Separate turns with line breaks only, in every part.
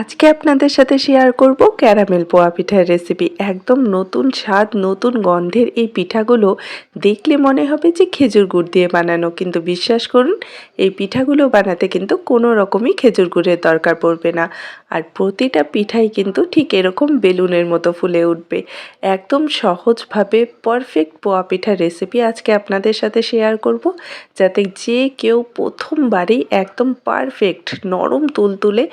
আজকে আপনাদের সাথে শেয়ার করব ক্যারামেল পোয়া পিঠার রেসিপি একদম নতুন স্বাদ, নতুন গন্ধের এই পিঠাগুলো দেখলে মনে হবে যে খেজুর গুড় দিয়ে বানানো। কিন্তু বিশ্বাস করুন, এই পিঠাগুলো বানাতে কিন্তু কোনো রকমই খেজুর গুড়ের দরকার পড়বে না। আর প্রতিটা পিঠাই কিন্তু ঠিক এরকম বেলুনের মতো ফুলে উঠবে। একদম সহজভাবে পারফেক্ট পোয়া পিঠার রেসিপি আজকে আপনাদের সাথে শেয়ার করব। যাতে যে কেউ প্রথমবারই একদম পারফেক্ট নরম তুলতুলে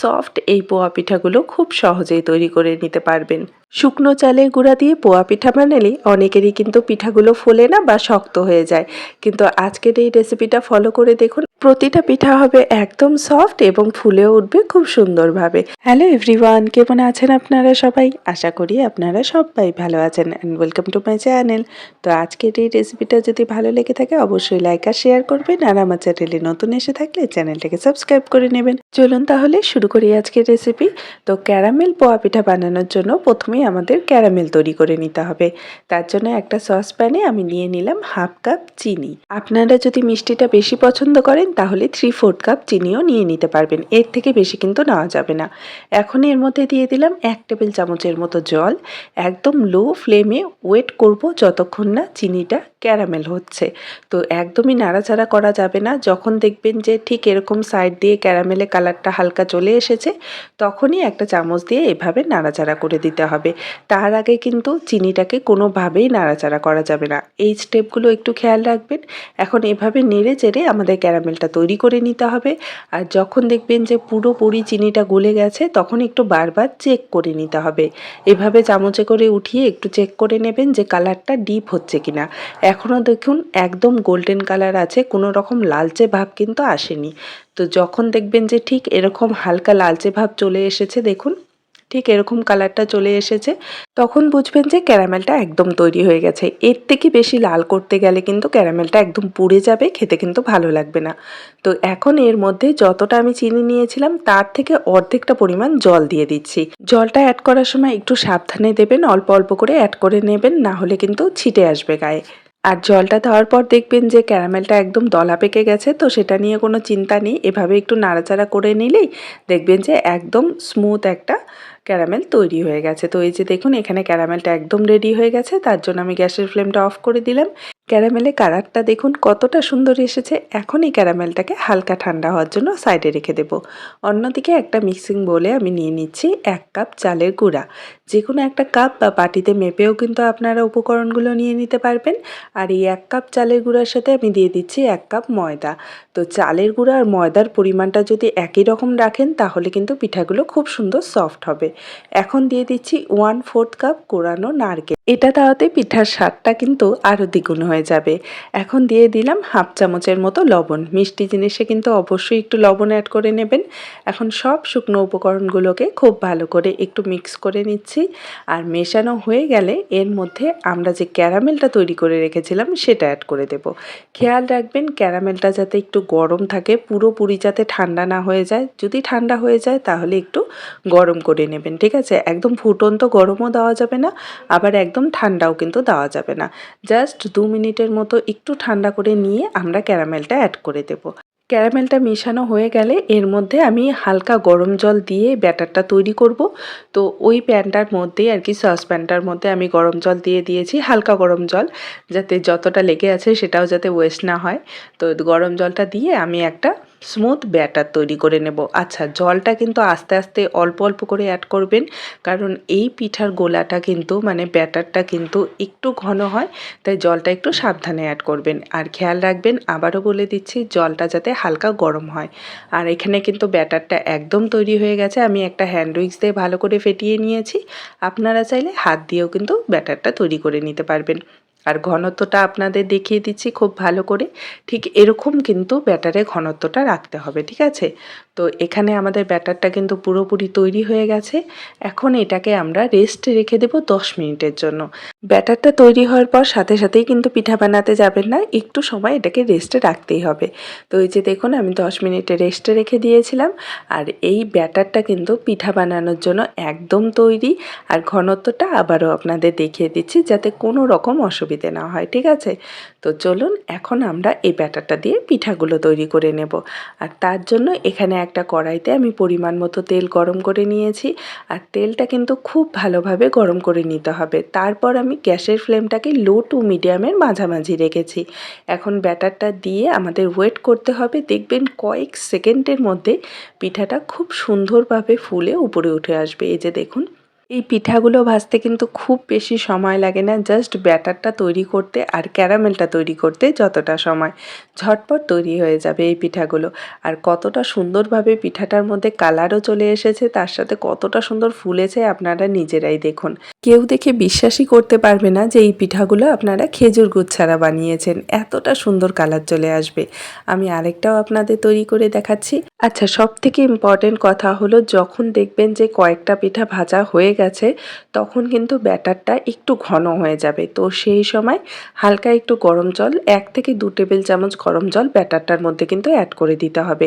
সফট এই পোয়া পিঠাগুলো খুব সহজেই তৈরি করে নিতে পারবেন। শুকনো চালের গুঁড়া দিয়ে পোয়া পিঠা বানালে অনেকেরই কিন্তু পিঠাগুলো ফোলে না বা শক্ত হয়ে যায়। কিন্তু আজকের এই রেসিপিটা ফলো করে দেখুন। প্রতিটা পিঠা হবে একদম সফট এবং ফুলেও উঠবে খুব সুন্দরভাবে। হ্যালো এভরিওয়ান কেমন আছেন আপনারা সবাই? আশা করি আপনারা সবাই ভালো আছেন and welcome to my channel তো আজকের এই রেসিপিটা যদি ভালো লেগে থাকে, অবশ্যই লাইক আর শেয়ার করবেন আর আমার চ্যানেলে নতুন এসে থাকলে চ্যানেলটাকে সাবস্ক্রাইব করে নেবেন। চলুন তাহলে শুরু করি আজকের রেসিপি তো ক্যারামেল পোয়া পিঠা বানানোর জন্য প্রথমেই আমাদের ক্যারামেল তৈরি করে নিতে হবে। তার জন্য একটা সসপ্যানে আমি নিয়ে নিলাম হাফ কাপ চিনি। আপনারা যদি মিষ্টিটা বেশি পছন্দ করেন, তাহলে থ্রি ফোর্থ কাপ চিনিও নিয়ে নিতে পারবেন। এর থেকে বেশি কিন্তু নেওয়া যাবে না। এখন এর মধ্যে দিয়ে দিলাম এক টেবিল চামচের মতো জল। একদম লো ফ্লেমে ওয়েট করব যতক্ষণ না চিনিটা ক্যারামেল হচ্ছে। তো একদমই নাড়াচাড়া করা যাবে না। যখন দেখবেন যে ঠিক এরকম সাইড দিয়ে ক্যারামেলে কালারটা হালকা চলে এসেছে, তখনই একটা চামচ দিয়ে এভাবে নাড়াচাড়া করে দিতে হবে। তার আগে কিন্তু চিনিটাকে কোনোভাবেই নাড়াচাড়া করা যাবে না। এই স্টেপগুলো একটু খেয়াল রাখবেন। এখন এভাবে নেড়ে চেড়ে আমাদের ক্যারামেলটা তৈরি করে নিতে হবে। আর যখন দেখবেন যে পুরোপুরি চিনিটা গলে গেছে, তখন একটু বারবার চেক করে নিতে হবে। এভাবে চামচে করে উঠিয়ে একটু চেক করে নেবেন যে কালারটা ডিপ হচ্ছে কিনা। এখনও দেখুন একদম গোল্ডেন কালার আছে, কোনো রকম লালচে ভাব কিন্তু আসেনি। তো যখন দেখবেন যে ঠিক এরকম হালকা লালচে ভাব চলে এসেছে, দেখুন ঠিক এরকম কালারটা চলে এসেছে। তখন বুঝবেন যে ক্যারামেলটা একদম তৈরি হয়ে গেছে। এর থেকে বেশি লাল করতে গেলে কিন্তু ক্যারামেলটা একদম পুড়ে যাবে, খেতে কিন্তু ভালো লাগবে না। তো এখন এর মধ্যে যতটা আমি চিনি নিয়েছিলাম, তার থেকে অর্ধেকটা পরিমাণ জল দিয়ে দিচ্ছি। জলটা অ্যাড করার সময় একটু সাবধানে দেবেন, অল্প অল্প করে অ্যাড করে নেবেন, না হলে কিন্তু ছিটে আসবে গায়ে। আর জলটা দেওয়ার পর দেখবেন যে ক্যারামেলটা একদম দলা পেকে গেছে, তো সেটা নিয়ে কোনো চিন্তা নেই। এভাবে একটু নাড়াচাড়া করে নিলেই দেখবেন যে একদম স্মুথ একটা ক্যারামেল তৈরি হয়ে গেছে। তো এই যে দেখুন, এখানে ক্যারামেলটা একদম রেডি হয়ে গেছে, তার জন্য আমি গ্যাসের ফ্লেমটা অফ করে দিলাম। ক্যারামেলে কালারটা দেখুন কতটা সুন্দর এসেছে। এখন এই ক্যারামেলটাকে হালকা ঠান্ডা হওয়ার জন্য সাইডে রেখে দেবো। অন্যদিকে একটা মিক্সিং বলে আমি নিয়ে নিচ্ছি এক কাপ চালের গুঁড়া। যে কোনো একটা কাপ বা বাটিতে মেপেও কিন্তু আপনারা উপকরণগুলো নিয়ে নিতে পারবেন। আর এই এক কাপ চালের গুঁড়ার সাথে আমি দিয়ে দিচ্ছি এক কাপ ময়দা। তো চালের গুঁড়া আর ময়দার পরিমাণটা যদি একই রকম রাখেন, তাহলে কিন্তু পিঠাগুলো খুব সুন্দর সফট হবে। এখন দিয়ে দিচ্ছি ওয়ান ফোর্থ কাপ কোরানো নারকেল। এটা দেওয়াতে পিঠার স্বাদটা কিন্তু আরও দ্বিগুণ হয়ে যাবে। এখন দিয়ে দিলাম হাফ চামচের মতো লবণ। মিষ্টি জিনিসে কিন্তু অবশ্যই একটু লবণ অ্যাড করে নেবেন। এখন সব শুকনো উপকরণগুলোকে খুব ভালো করে একটু মিক্স করে নিচ্ছি। আর মেশানো হয়ে গেলে এর মধ্যে আমরা যে ক্যারামেলটা তৈরি করে রেখেছিলাম সেটা অ্যাড করে দেব। খেয়াল রাখবেন ক্যারামেলটা যাতে একটু গরম থাকে, পুরোপুরি যাতে ঠান্ডা না হয়ে যায়। যদি ঠান্ডা হয়ে যায় তাহলে একটু গরম করে নেবেন, ঠিক আছে? একদম ফুটন্ত গরমও দেওয়া যাবে না, আবার একদম ঠান্ডাও কিন্তু দেওয়া যাবে না। জাস্ট দু মিনিটের মতো একটু ঠান্ডা করে নিয়ে আমরা ক্যারামেলটা অ্যাড করে দেব। ক্যারামেলটা মেশানো হয়ে গেলে এর মধ্যে আমি হালকা গরম জল দিয়ে ব্যাটারটা তৈরি করব। তো ওই প্যানটার মধ্যেই আর কি সসপ্যানটার মধ্যে আমি গরম জল দিয়ে দিয়েছি, হালকা গরম জল, যাতে যতটা লেগে আছে সেটাও যাতে ওয়েস্ট না হয়। তো গরম জলটা দিয়ে আমি একটা স্মুথ ব্যাটার তৈরি করে নেব। আচ্ছা জলটা কিন্তু আস্তে আস্তে অল্প অল্প করে অ্যাড করবেন, কারণ এই পিঠার গোলাটা কিন্তু মানে ব্যাটারটা কিন্তু একটু ঘন হয়, তাই জলটা একটু সাবধানে অ্যাড করবেন। আর খেয়াল রাখবেন, আবারও বলে দিচ্ছি, জলটা যাতে হালকা গরম হয়। আর এখানে কিন্তু ব্যাটারটা একদম তৈরি হয়ে গেছে, আমি একটা হ্যান্ড উইক্স দিয়ে ভালো করে ফেটিয়ে নিয়েছি। আপনারা চাইলে হাত দিয়েও কিন্তু ব্যাটারটা তৈরি করে নিতে পারবেন। আর ঘনত্বটা আপনাদের দেখিয়ে দিচ্ছি খুব ভালো করে। ঠিক এরকম কিন্তু ব্যাটারে ঘনত্বটা রাখতে হবে, ঠিক আছে? তো এখানে আমাদের ব্যাটারটা কিন্তু পুরোপুরি তৈরি হয়ে গেছে। এখন এটাকে আমরা রেস্টে রেখে দেবো দশ মিনিটের জন্য। ব্যাটারটা তৈরি হওয়ার পর সাথে সাথেই কিন্তু পিঠা বানাতে যাবেন না, একটু সময় এটাকে রেস্টে রাখতেই হবে। তো এই যে দেখুন, আমি দশ মিনিটে রেস্টে রেখে দিয়েছিলাম। আর এই ব্যাটারটা কিন্তু পিঠা বানানোর জন্য একদম তৈরি। আর ঘনত্বটা আবারও আপনাদের দেখিয়ে দিচ্ছি যাতে কোনো রকম অসুবিধে না হয়, ঠিক আছে? তো চলুন এখন আমরা এই ব্যাটারটা দিয়ে পিঠাগুলো তৈরি করে নেব। আর তার জন্য এখানে একটা কড়াইতে আমি পরিমাণ মতো তেল গরম করে নিয়েছি। আর তেলটা কিন্তু খুব ভালোভাবে গরম করে নিতে হবে। তারপর আমি গ্যাসের ফ্লেমটাকে লো টু মিডিয়ামের মাঝামাঝি রেখেছি। এখন ব্যাটারটা দিয়ে আমাদের ওয়েট করতে হবে। দেখবেন কয়েক সেকেন্ডের মধ্যে পিঠাটা খুব সুন্দরভাবে ফুলে উপরে উঠে আসবে। এই যে দেখুন এই পিঠাগুলো ভাজতে কিন্তু খুব বেশি সময় লাগে না। জাস্ট ব্যাটারটা তৈরি করতে আর ক্যারামেলটা তৈরি করতে যতটা সময় ঝটপট তৈরি হয়ে যাবে এই পিঠাগুলো। আর কতটা সুন্দরভাবে পিঠাটার মধ্যে কালারও চলে এসেছে, তার সাথে কতটা সুন্দর ফুলেছে আপনারা নিজেরাই দেখুন। কেউ দেখে বিশ্বাসই করতে পারবে না যে এই পিঠাগুলো আপনারা খেজুর গুড় ছাড়া বানিয়েছেন। এতটা সুন্দর কালার চলে আসবে। আমি আরেকটাও আপনাদের তৈরি করে দেখাচ্ছি। আচ্ছা সব থেকে ইম্পর্টেন্ট কথা হলো যখন দেখবেন যে কয়েকটা পিঠা ভাজা হয়ে গেছে, তখন কিন্তু ব্যাটারটা একটু ঘন হয়ে যাবে। তো সেই সময় হালকা একটু গরম জল, এক থেকে দু টেবিল চামচ গরম জল ব্যাটারটার মধ্যে কিন্তু অ্যাড করে দিতে হবে।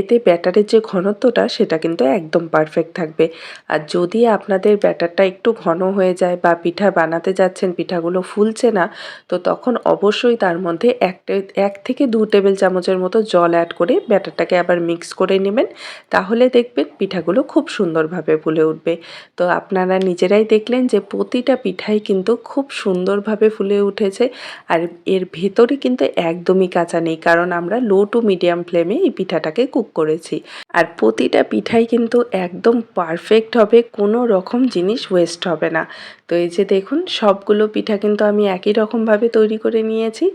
এতে ব্যাটারের যে ঘনত্বটা, সেটা কিন্তু একদম পারফেক্ট থাকবে। আর যদি আপনাদের ব্যাটারটা একটু ঘন হয়ে যায় বা পিঠা বানাতে যাচ্ছেন, পিঠাগুলো ফুলছে না, তো তখন অবশ্যই তার মধ্যে এক এক থেকে দু টেবিল চামচের মতো জল অ্যাড করে ব্যাটারটাকে আবার মিক্স করে নেবেন। তাহলে দেখবেন পিঠাগুলো খুব সুন্দরভাবে ফুলে উঠবে। তো আপনারা নিজেরাই দেখলেন যে প্রতিটা পিঠাই কিন্তু খুব সুন্দরভাবে ফুলে উঠেছে আর এর ভেতরে কিন্তু একদমই কাঁচা নেই, কারণ আমরা লো টু মিডিয়াম ফ্লেমে এই পিঠাটাকে কুক করেছি। আর প্রতিটা পিঠাই কিন্তু একদম পারফেক্ট হবে, কোনো রকম জিনিস ওয়েস্ট হবে না। তো এই যে দেখুন, সবগুলো পিঠা কিন্তু আমি একই রকমভাবে তৈরি করে নিয়েছি।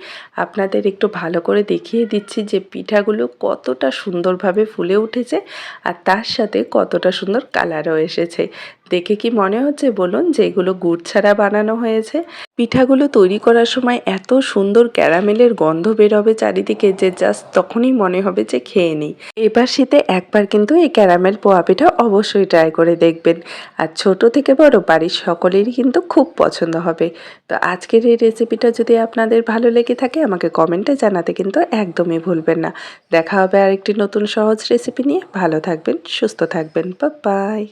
আপনাদের একটু ভালো করে দেখিয়ে দিচ্ছি যে পিঠাগুলো কতটা সুন্দরভাবে ফুলে উঠেছে আর তার সাথে কতটা সুন্দর কালারও এসেছে। দেখে কি মনে হচ্ছে বলুন যে এগুলো গুড় ছাড়া বানানো হয়েছে? পিঠাগুলো তৈরি করার সময় এত সুন্দর ক্যারামেলের গন্ধ বেরোবে চারিদিকে যে জাস্ট তখনই মনে হবে যে খেয়ে নিই। এবার শীতে একবার কিন্তু এই ক্যারামেল পোয়া পিঠা অবশ্যই ট্রাই করে দেখবেন। আর ছোট থেকে বড় বাড়ির সকলেরই কিন্তু খুব পছন্দ হবে। তো আজকের এই রেসিপিটা যদি আপনাদের ভালো লেগে থাকে, আমাকে কমেন্টে জানাতে কিন্তু একদমই ভুলবেন না। দেখা হবে আরেকটি নতুন সহজ রেসিপি নিয়ে। ভালো থাকবেন, সুস্থ থাকবেন। বা বাই